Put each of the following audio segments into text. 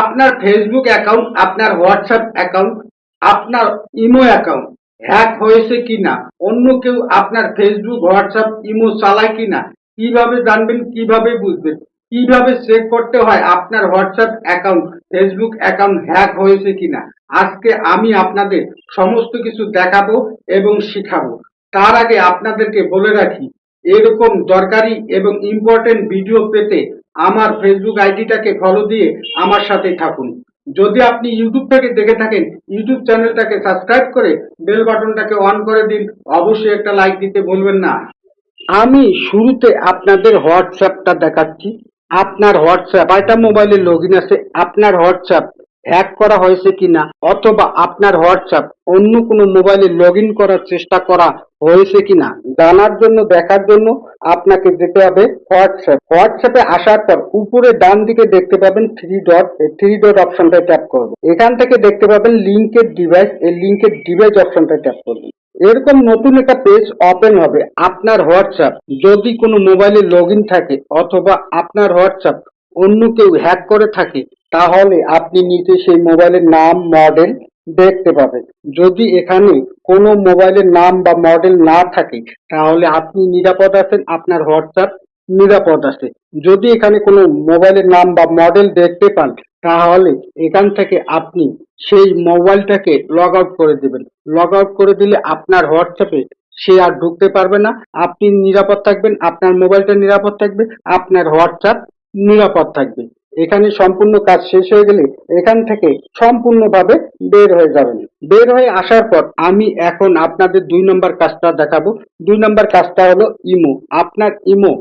আপনার Facebook account আপনার WhatsApp account আপনার ইমো অ্যাকাউন্ট হ্যাক হয়েছে কিনা, অন্য কেউ আপনার ফেসবুক হোয়াটসঅ্যাপ ইমো চালায় কিনা, কীভাবে জানবেন, কীভাবে বুঝবেন, কীভাবে চেক করতে হয় আপনার WhatsApp account Facebook account hack হয়েছে কিনা, আজকে আমি আপনাদের সমস্ত কিছু দেখাবো এবং শিখাবো। তার আগে আপনাদেরকে বলে রাখি, এরকম দরকারি এবং ইম্পর্টেন্ট ভিডিও পেতে আমার ফেসবুক আইডিটাকে ফলো দিয়ে আমার সাথে থাকুন। যদি আপনি ইউটিউব থেকে দেখে থাকেন ইউটিউব চ্যানেলটাকে সাবস্ক্রাইব করে বেল বাটনটাকে অন করে দিন, অবশ্যই একটা লাইক দিতে ভুলবেন না। আমি শুরুতে আপনাদের হোয়াটসঅ্যাপটা দেখাচ্ছি। আপনার হোয়াটসঅ্যাপ কয়টা মোবাইলে লগ ইন আছে, আপনার হোয়াটসঅ্যাপ হ্যাক করা হয়েছে কিনা, অথবা আপনার হোয়াটসঅ্যাপ অন্য কোনো মোবাইলে লগ ইন করার চেষ্টা করা হয়েছে কিনা, জানার জন্য, দেখার জন্য আপনাকে যেতে হবে হোয়াটসঅ্যাপ হোয়াটসঅ্যাপে আসার পর উপরে ডান দিকে দেখতে পাবেন থ্রি ডট থ্রি ডট অপশনটায় ট্যাপ করবেন। এখান থেকে দেখতে পাবেন লিঙ্কের ডিভাইস এই লিঙ্কের ডিভাইস অপশনটায় ট্যাপ করবেন। এরকম নতুন একটা পেজ ওপেন হবে আপনার হোয়াটসঅ্যাপ যদি কোনো মোবাইলে লগ থাকে অথবা আপনার হোয়াটসঅ্যাপ অন্য কেউ হ্যাক করে থাকে, তাহলে আপনি নিচে সেই মোবাইলের নাম মডেল দেখতে পাবেন যদি এখানে কোনো মোবাইলের নাম বা মডেল না থাকে, তাহলে আপনি নিরাপদ আছেন, আপনার হোয়াটসঅ্যাপ নিরাপদ আছে। যদি এখানে কোনো মোবাইলের নাম বা মডেল দেখতে পান, তাহলে এখান থেকে আপনি সেই মোবাইলটাকে লগ আউট করে দেবেন। লগ আউট করে দিলে আপনার হোয়াটসঅ্যাপে সে আর ঢুকতে পারবে না। আপনি নিরাপদ থাকবেন, আপনার মোবাইলটা নিরাপদ থাকবে, আপনার হোয়াটসঅ্যাপ নিরাপদ থাকবে। এখানে সম্পূর্ণ কাজ শেষ হয়ে গেলে এখান থেকে সম্পূর্ণভাবে বের হয়ে যাবেন। বের হয়ে আসার পর আমি এখন আপনাদের দুই নম্বর কাজটা দেখাবো। দুই নম্বর কাজটা হলো ইমো। আপনার ইমো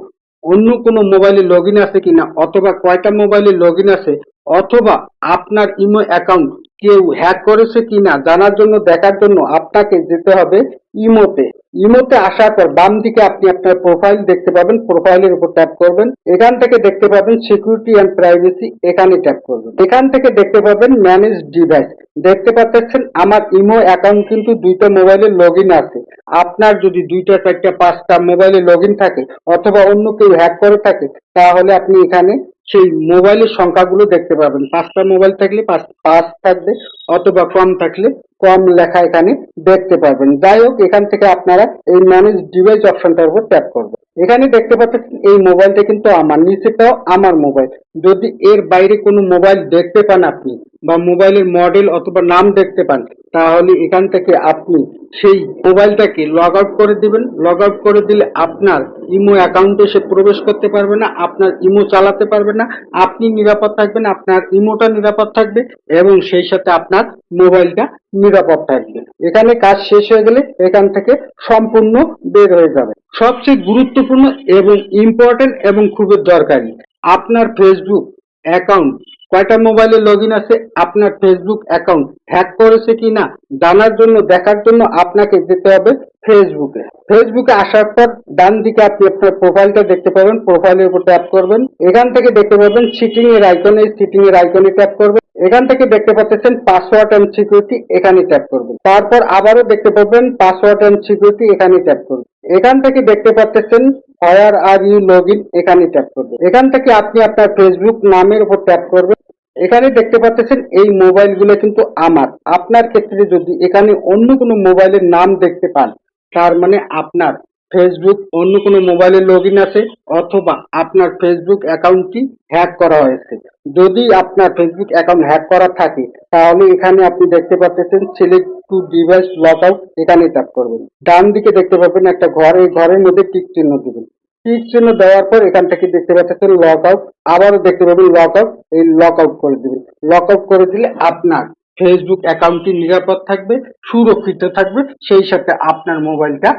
অন্য কোনো মোবাইলে লগ আছে কিনা অথবা কয়টা মোবাইলে লগ আছে অথবা আপনার ইমো অ্যাকাউন্ট কেউ হ্যাক করেছে কিনা জানার জন্য, দেখার জন্য আপনাকে যেতে হবে ইমোতে। ইমোতে আসার পর বাম দিকে আপনি আপনার প্রোফাইল দেখতে পাবেন প্রোফাইলের উপর ট্যাপ করবেন। এখান থেকে দেখতে পাবেন সিকিউরিটি অ্যান্ড প্রাইভেসি এখানে ট্যাপ করবেন। এখান থেকে দেখতে পাবেন ম্যানেজ ডিভাইস দেখতে পাচ্ছেন আমার ইমো অ্যাকাউন্ট কিন্তু দুইটা মোবাইলে লগ আছে। আপনার যদি দুইটা, চারটা, পাঁচটা মোবাইলে লগ থাকে অথবা অন্য কেউ হ্যাক করে থাকে, তাহলে আপনি এখানে সেই মোবাইলের সংখ্যাগুলো দেখতে পাবেন। পাঁচটা মোবাইল থাকলে পাঁচ পাঁচ থাকবে অথবা কম থাকলে কম লেখা এখানে দেখতে পাবেন। যাই হোক, এখান থেকে আপনারা এই ম্যানেজ ডিভাইস অপশনটার উপর ট্যাপ করবেন। এখানে দেখতে পাচ্ছেন এই মোবাইলটা কিন্তু আমার নিচেটাও আমার মোবাইল যদি এর বাইরে কোনো মোবাইল দেখতে পান আপনি বা মোবাইলের মডেল অথবা নাম দেখতে পান, তাহলে এখান থেকে আপনি সেই মোবাইলটাকে লগ আউট করে দিবেন। লগ আউট করে দিলে আপনার ইমো অ্যাকাউন্টে সে প্রবেশ করতে পারবে না, আপনার ইমো চালাতে পারবে না, আপনি নিরাপদ থাকবেন, আপনার ইমোটা নিরাপদ থাকবে এবং সেই সাথে আপনার মোবাইলটা নিরাপদ থাকবে। এখানে কাজ শেষ হয়ে গেলে এখান থেকে সম্পূর্ণ বের হয়ে যাবে। সবচেয়ে গুরুত্বপূর্ণ এবং ইম্পর্টেন্ট এবং খুবই দরকারি, আপনার ফেসবুক অ্যাকাউন্ট কয়টা মোবাইলে লগ আছে? আপনার ফেসবুক অ্যাকাউন্ট হ্যাক করেছে কিনা? জানার জন্য, দেখার জন্য আপনাকে যেতে হবে ফেসবুকে ফেসবুকে আসার পর ডান দিকে আপনি আপনার প্রোফাইলটা দেখতে পাবেন। প্রোফাইলের উপর ট্যাপ করবেন। এখান থেকে দেখতে পাবেন সিটিং এর আইকনে সিটিং এর আইকনে ট্যাপ করবেন। এখান থেকে দেখতে পাচ্ছেন পাসওয়ার্ড এন্ড সিকিউরিটি এখানে ট্যাপ করবেন। তারপর আবারও দেখতে পাবেন পাসওয়ার্ড এন্ড সিকিউরিটি এখানে ট্যাপ করবেন। এখান থেকে দেখতে পাচ্ছেন ফায়ার আর ইউ লগ এখানে ট্যাপ করবেন। এখান থেকে আপনি আপনার ফেসবুক নামের উপর ট্যাপ করবেন। এখানে দেখতে পাচ্ছেন, এই মোবাইলগুলো কিন্তু আমার। আপনার ক্ষেত্রে যদি এখানে অন্য কোনো মোবাইলের নাম দেখতে পান, তার মানে আপনার ফেসবুক অন্য কোনো মোবাইলে লগ আছে, অথবা আপনার ফেসবুক অ্যাকাউন্টটি হ্যাক করা হয়েছে। যদি আপনার ফেসবুক অ্যাকাউন্ট হ্যাক করা থাকে, তাহলে এখানে আপনি দেখতে পাচ্ছেন select to device log out এখানে ট্যাপ করবেন। ডান দিকে দেখতে পাবেন একটা ঘর, এই ঘরের মধ্যে টিক চিহ্ন দিবেন। টিক চিহ্ন দেওয়ার পর এখান থেকে দেখতে পাচ্ছেন লগ আউট আবারও দেখতে পাবেন লগ আউট এই লক আউট করে দিবেন। লক আউট করে দিলে আপনার ফেসবুক অ্যাকাউন্টটি নিরাপদ থাকবে, সুরক্ষিত থাকবে, সেই সাথে আপনার মোবাইলটা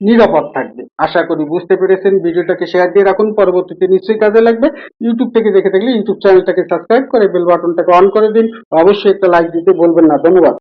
নিরাপদ থাকবে। আশা করি বুঝতে পেরেছেন, ভিডিওটাকে শেয়ার দিয়ে রাখুন, পরবর্তীতে নিশ্চয়ই কাজে লাগবে। ইউটিউব থেকে দেখে থাকলে ইউটিউব চ্যানেলটাকে সাবস্ক্রাইব করে বেল বাটনটাকে অন করে দিন। অবশ্যই একটা লাইক দিতে বলবেন না। ধন্যবাদ।